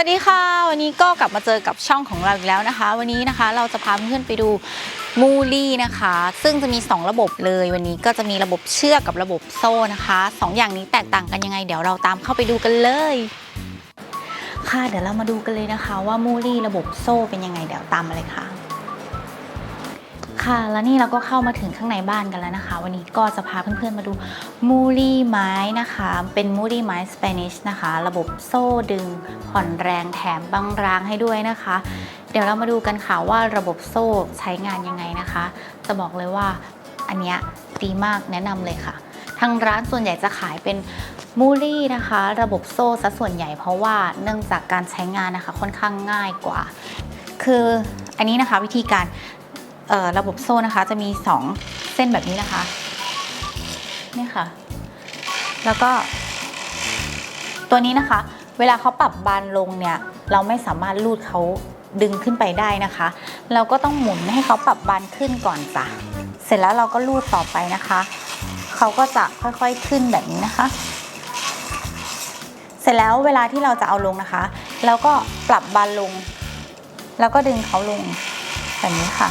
วัสดีค่ะ วันนี้ก็กลับมาเจอกับช่องของเราอีกแล้วนะคะ วันนี้นะคะเราจะพาเพื่อนไปดูมูลี่นะคะ ซึ่งจะมี 2 ระบบเลยวันนี้ก็จะมีระบบเชือกกับระบบโซ่นะคะสองอย่างนี้แตกต่างกันยังไง เดี๋ยวเราตามเข้าไปดูกันเลย ค่ะเดี๋ยวเรามาดูกันเลยนะคะ ว่ามูลี่ระบบโซ่เป็นยังไงเดี๋ยวตามมาเลยค่ะ ค่ะ แล้วนี่เราก็เข้ามาถึงข้างในบ้านกันแล้วนะคะ วันนี้ก็จะพาเพื่อนๆมาดูมูลี่ไม้นะคะ เป็นมูลี่ไม้สเปนิชนะคะ ระบบโซ่ดึงผ่อนแรงแถมบางรางให้ด้วยนะคะ เดี๋ยวเรามาดูกันค่ะว่าระบบโซ่ใช้งานยังไงนะคะ จะบอกเลยว่าอันเนี้ยดีมากแนะนำเลยค่ะ ทางร้านส่วนใหญ่จะขายเป็นมูลี่นะคะ ระบบโซ่ซะส่วนใหญ่เพราะว่าเนื่องจากการใช้งานนะคะค่อนข้างง่ายกว่า คืออันนี้นะคะวิธีการ ระบบโซ่นะคะ จะมี 2 เส้นแบบนี้นะคะนี่ค่ะ แล้วก็ ตัวนี้นะคะ เวลาเขาปรับบานลงเนี่ย เราไม่สามารถลูดเขาดึงขึ้นไปได้นะคะ เราก็ต้องหมุนให้เขาปรับบานขึ้นก่อนจ้ะเสร็จแล้วเราก็ลูดต่อไปนะคะ เขาก็จะค่อยๆขึ้นแบบนี้นะคะ เสร็จแล้วเวลาที่เราจะเอาลงนะคะ เราก็ปรับบานลง แล้วก็ดึงเขาลงแบบนี้ค่ะ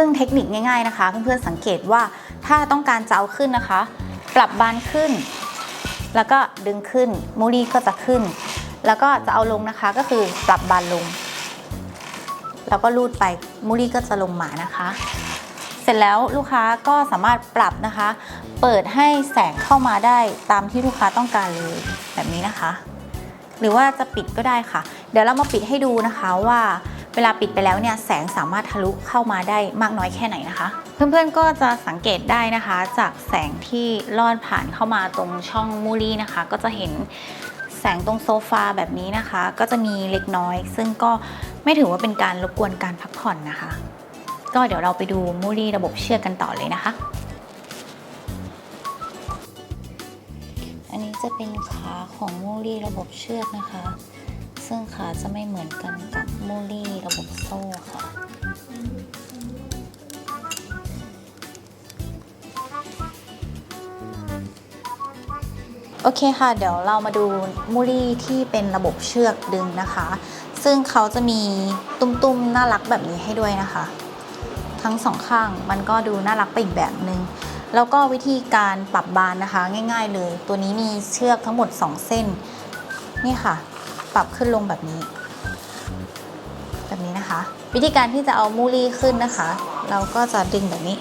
ซึ่งเทคนิคง่ายๆนะคะ เพื่อนๆสังเกตว่าถ้าต้องการจะเอาขึ้นนะคะ ปรับบานขึ้น แล้วก็ดึงขึ้นมูลี่ก็จะขึ้น แล้วก็จะเอาลงนะคะก็คือปรับบานลง แล้วก็ลูดไปมูลี่ก็จะลงมานะคะ เสร็จแล้วลูกค้าก็สามารถปรับนะคะ เปิดให้แสงเข้ามาได้ตามที่ลูกค้าต้องการเลยแบบนี้นะคะ หรือว่าจะปิดก็ได้ค่ะ เดี๋ยวเรามาปิดให้ดูนะคะว่า เวลาปิดไปแล้วเนี่ยแสงสามารถทะลุเข้ามาได้มากน้อยแค่ไหนนะคะ เพื่อนๆก็จะสังเกตได้นะคะ จากแสงที่ลอดผ่านเข้ามาตรงช่องมูลี่นะคะ ก็จะเห็นแสงตรงโซฟาแบบนี้นะคะ ก็จะมีเล็กน้อย ซึ่งก็ไม่ถือว่าเป็นการรบกวนการพักผ่อนนะคะ ก็เดี๋ยวเราไปดูมูลี่ระบบเชือกกันต่อเลยนะคะ อันนี้จะเป็นขาของมูลี่ระบบเชือกนะคะ ซึ่งขาจะไม่เหมือนกันกับมูลี่ระบบโซ่ค่ะ โอเคค่ะ เดี๋ยวเรามาดูมูลี่ที่เป็นระบบเชือกดึงนะคะ ซึ่งเขาจะมีตุ้มๆ น่ารักแบบนี้ให้ด้วยนะคะ ทั้งสองข้างมันก็ดูน่ารักไปอีกแบบนึงแล้วก็วิธีการปรับบานนะคะ ง่าย ๆ เลย ตัวนี้มีเชือกทั้งหมด 2 เส้น นี่ค่ะ รับขึ้นลงแบบนี้ แบบนี้นะคะ วิธีการที่จะเอามูลี่ขึ้นนะคะ เราก็จะดึงแบบนี้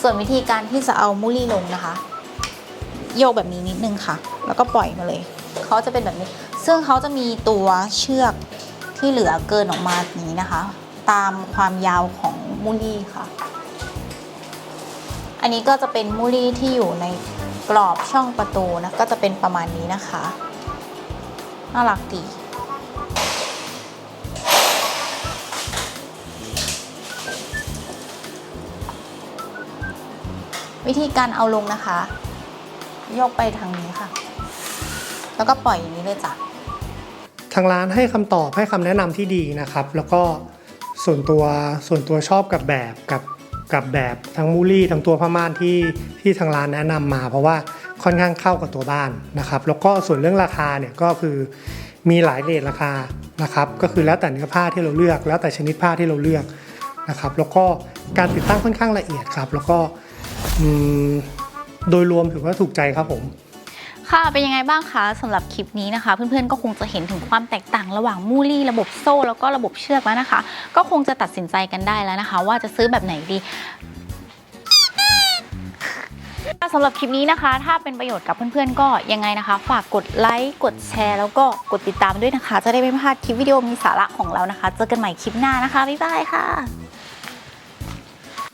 ส่วนวิธีการที่จะเอามูลี่ลงนะคะ โยกแบบนี้นิดนึงค่ะ แล้วก็ปล่อยมาเลยเขาจะเป็นแบบนี้ ซึ่งเขาจะมีตัวเชือกที่เหลือเกินออกมาอย่างนี้นะคะ ตามความยาวของมูลี่ค่ะ อันนี้ก็จะเป็นมูลี่ที่อยู่ในกรอบช่องประตูนะก็จะเป็นประมาณนี้นะคะ น่ารักดี วิธีการเอาลงนะคะ ยกไปทางนี้ค่ะ แล้วก็ปล่อยอย่างนี้เลยจ้ะทางร้านให้คำตอบให้คำแนะนำที่ดีนะครับ แล้วก็ส่วนตัวส่วนตัวชอบกับแบบกับกับแบบทั้งมูลี่ทั้งตัวผ้าม่านที่ที่ทางร้านแนะนำมา เพราะว่า ค่อนข้างเข้ากับตัวบ้านนะครับ แล้วก็ส่วนเรื่องราคาเนี่ยก็คือมีหลายเรทราคานะครับ ก็คือแล้วแต่เนื้อผ้าที่เราเลือก แล้วแต่ชนิดผ้าที่เราเลือกนะครับ แล้วก็การติดตั้งค่อนข้างละเอียดครับ แล้วก็โดยรวมถือว่าถูกใจครับผมค่ะ เป็นยังไงบ้างคะสำหรับคลิปนี้นะคะ เพื่อนๆก็คงจะเห็นถึงความแตกต่างระหว่างมูลี่ ระบบโซ่ แล้วก็ระบบเชือกแล้วนะคะ ก็คงจะตัดสินใจกันได้แล้วนะคะ ว่าจะซื้อแบบไหนดี สำหรับคลิปนี้นะคะ ถ้าเป็นประโยชน์กับเพื่อนๆ ก็ยังไงนะคะ ฝากกดไลค์ กดแชร์ แล้วก็กดติดตามด้วยนะคะ จะได้ไม่พลาดคลิปวิดีโอมีสาระของเรานะคะ เจอกันใหม่คลิปหน้านะคะ บ๊ายบายค่ะ